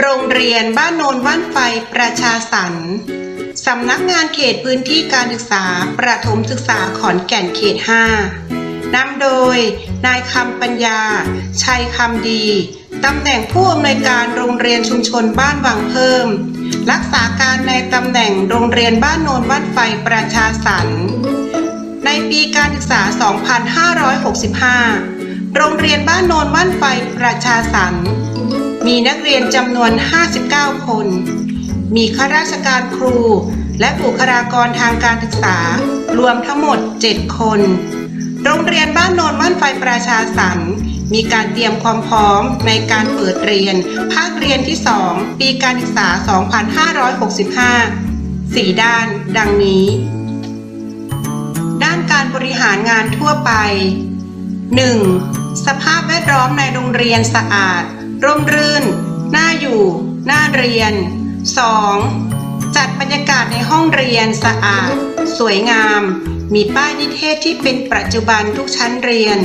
โรงเรียนบ้านโนนว่านไฟประชาสรรค์สำนักงานเขตพื้นที่การศึกษาประถมศึกษาขอนแก่นเขต 5 นำโดย นายคำปัญญา ชัยคำดี ตำแหน่งผู้อำนวยการโรงเรียนชุมชนบ้านวังเพิ่ม รักษาการในตำแหน่งโรงเรียนบ้านโนนว่านไฟประชาสรรค์ในปีการศึกษา 2565 โรงเรียนบ้านโนนว่านไฟประชาสรรค์มีนักเรียนจำนวน 59 คน มีข้าราชการครู และบุคลากรทางการศึกษารวมทั้งหมด 7 คน โรงเรียนบ้านโนนว่านไฟประชาสรรค์ มีการเตรียมความพร้อมในการเปิดเรียน ภาคเรียนที่ 2 ปีการศึกษา 2565 4 ด้าน ดังนี้ ด้านการบริหารงานทั่วไป 1. สภาพแวดล้อมในโรงเรียนสะอาด ร่มรื่น น่าอยู่ น่าเรียน 2. จัดบรรยากาศในห้องเรียนสะอาด สวยงาม มีป้ายนิเทศที่เป็นปัจจุบันทุกชั้นเรียน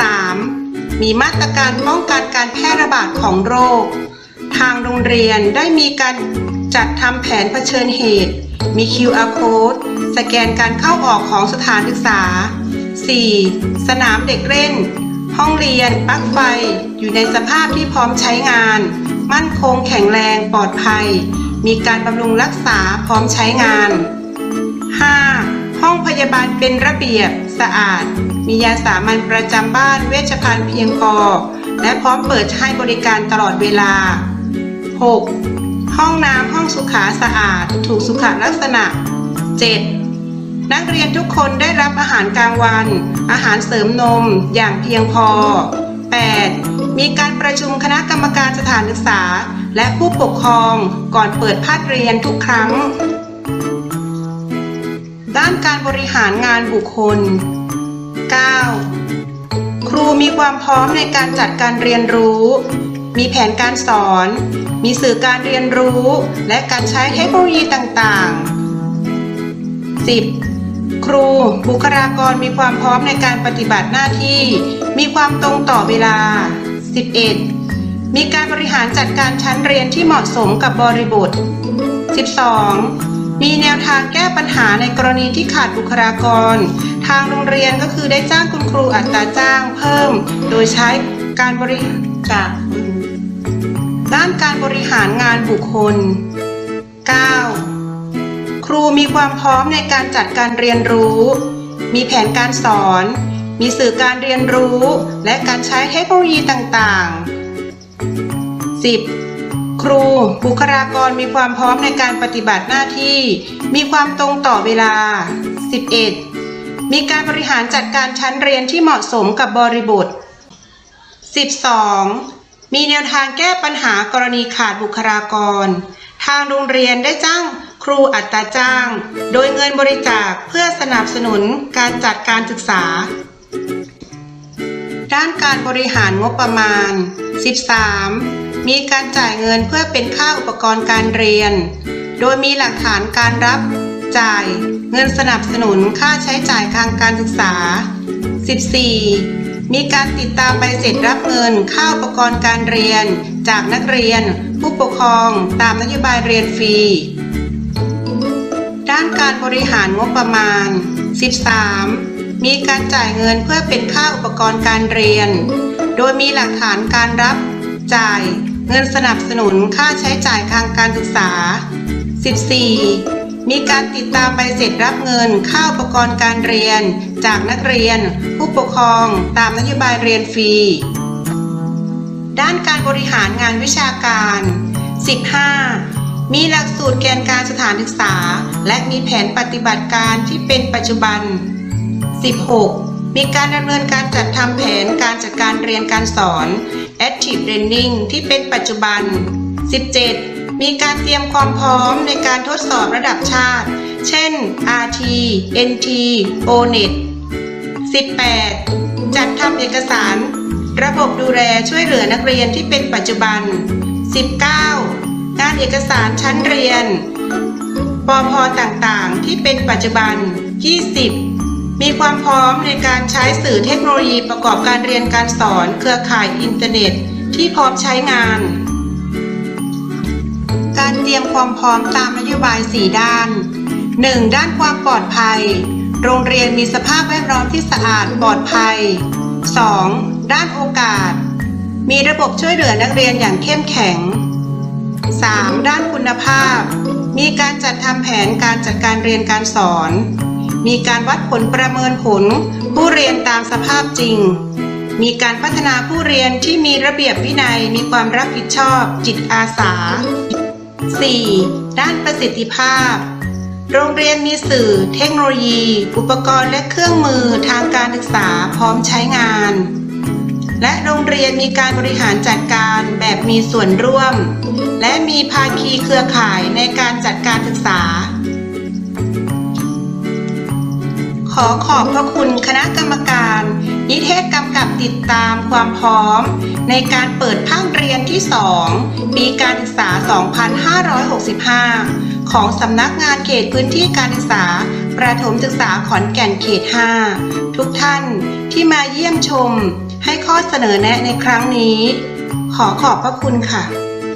3. มีมาตรการป้องกันการแพร่ระบาดของโรค ทางโรงเรียนได้มีการจัดทำแผนเผชิญเหตุ มี QR code สแกนการเข้าออกของสถานศึกษา 4. สนามเด็กเล่น ห้องเรียนปลั๊กไฟ อยู่ในสภาพที่พร้อมใช้งาน มั่นคงแข็งแรงปลอดภัย มีการบำรุงรักษาพร้อมใช้งาน 5. ห้องพยาบาลเป็นระเบียบสะอาด มียาสามัญประจำบ้านเวชภัณฑ์เพียงพอ และพร้อมเปิดให้บริการตลอดเวลา 6. ห้องน้ำห้องสุขาสะอาด ถูกสุขลักษณะ 7. นักเรียนทุกคนได้รับอาหารกลางวัน อาหารเสริมนมอย่างเพียงพอ 8. มีการประชุมคณะกรรมการสถานศึกษา และผู้ปกครองก่อนเปิดภาคเรียนทุกครั้ง ด้านการบริหารงานบุคคล 9. ครูมีความพร้อมในการจัดการเรียนรู้ มีแผนการสอน มีสื่อการเรียนรู้ และการใช้เทคโนโลยีต่างๆ 10. ครูบุคลากรมีความพร้อมในการปฏิบัติหน้าที่ มีความตรงต่อเวลา 11. มีการบริหารจัดการชั้นเรียนที่เหมาะสมกับบริบท 12. มีแนวทางแก้ปัญหาในกรณีที่ขาดบุคลากร ทางโรงเรียนก็คือได้จ้างคุณครูอัตราจ้างเพิ่ม โดยใช้การบริจากด้านการบริหารงานบุคคล 9. ครูมีความพร้อมในการจัดการเรียนรู้ มีแผนการสอน มีสื่อการเรียนรู้ และการใช้เทคโนโลยีต่างๆ 10. ครู บุคลากรมีความพร้อมในการปฏิบัติหน้าที่ มีความตรงต่อเวลา 11. มีการบริหารจัดการชั้นเรียนที่เหมาะสมกับบริบท 12. มีแนวทางแก้ปัญหากรณีขาดบุคลากร ทางโรงเรียนได้จ้างครูอัตราจ้าง โดยเงินบริจาคเพื่อสนับสนุนการจัดการศึกษา ด้านการบริหารงบประมาณ 13. มีการจ่ายเงินเพื่อเป็นค่าอุปกรณ์การเรียน โดยมีหลักฐานการรับจ่ายเงินสนับสนุนค่าใช้จ่ายทางการศึกษา 14. มีการติดตามใบเสร็จรับเงินค่าอุปกรณ์การเรียน จากนักเรียน ผู้ปกครองตามนโยบายเรียนฟรี ด้านการบริหารงบประมาณ 13. มีการจ่ายเงินเพื่อเป็นค่าอุปกรณ์การเรียน โดยมีหลักฐานการรับจ่าย เงินสนับสนุนค่าใช้จ่ายทางการศึกษา 14. มีการติดตามใบเสร็จรับเงินค่าอุปกรณ์การเรียน จากนักเรียน ผู้ปกครองตามนโยบายเรียนฟรี ด้านการบริหารงานวิชาการ 15. มีหลักสูตรแกนการสถานศึกษา และมีแผนปฏิบัติการที่เป็นปัจจุบัน 16. มีการดำเนินการจัดทำแผนการจัดการเรียนการสอน Active Learning ที่เป็นปัจจุบัน 17. มีการเตรียมความพร้อมในการทดสอบระดับชาติ เช่น RT NT ONET 18. จัดทำเอกสาร ระบบดูแลช่วยเหลือนักเรียนที่เป็นปัจจุบัน 19. งานเอกสารชั้นเรียนปอพอต่างๆ ที่เป็นปัจจุบัน 20 มีความพร้อมในการใช้สื่อเทคโนโลยีประกอบการเรียนการสอน เครือข่ายอินเทอร์เน็ต ที่พร้อมใช้งาน การเตรียมความพร้อมตามนโยบาย 4 ด้าน 1. ด้านความปลอดภัย โรงเรียนมีสภาพแวดล้อมที่สะอาดปลอดภัย 2. ด้านโอกาส มีระบบช่วยเหลือนักเรียนอย่างเข้มแข็ง 3. ด้านคุณภาพ มีการจัดทำแผนการจัดการเรียนการสอน มีการวัดผลประเมินผล ผู้เรียนตามสภาพจริง มีการพัฒนาผู้เรียนที่มีระเบียบวินัย มีความรับผิดชอบจิตอาสา 4. ด้านประสิทธิภาพ โรงเรียนมีสื่อ เทคโนโลยี อุปกรณ์และเครื่องมือทางการศึกษาพร้อมใช้งาน และโรงเรียนมีการบริหารจัดการแบบมีส่วนร่วม และมีภาคีเครือข่ายในการจัดการศึกษา ขอขอบพระคุณคณะกรรมการ นิเทศกำกับติดตามความพร้อม ในการเปิดภาคเรียนที่ 2 ปีการศึกษา 2565 ของสำนักงานเขตพื้นที่การศึกษา ประถมศึกษาขอนแก่นเขต 5 ทุกท่านที่มาเยี่ยมชมให้ข้อเสนอแนะในครั้งนี้ ขอขอบพระคุณค่ะ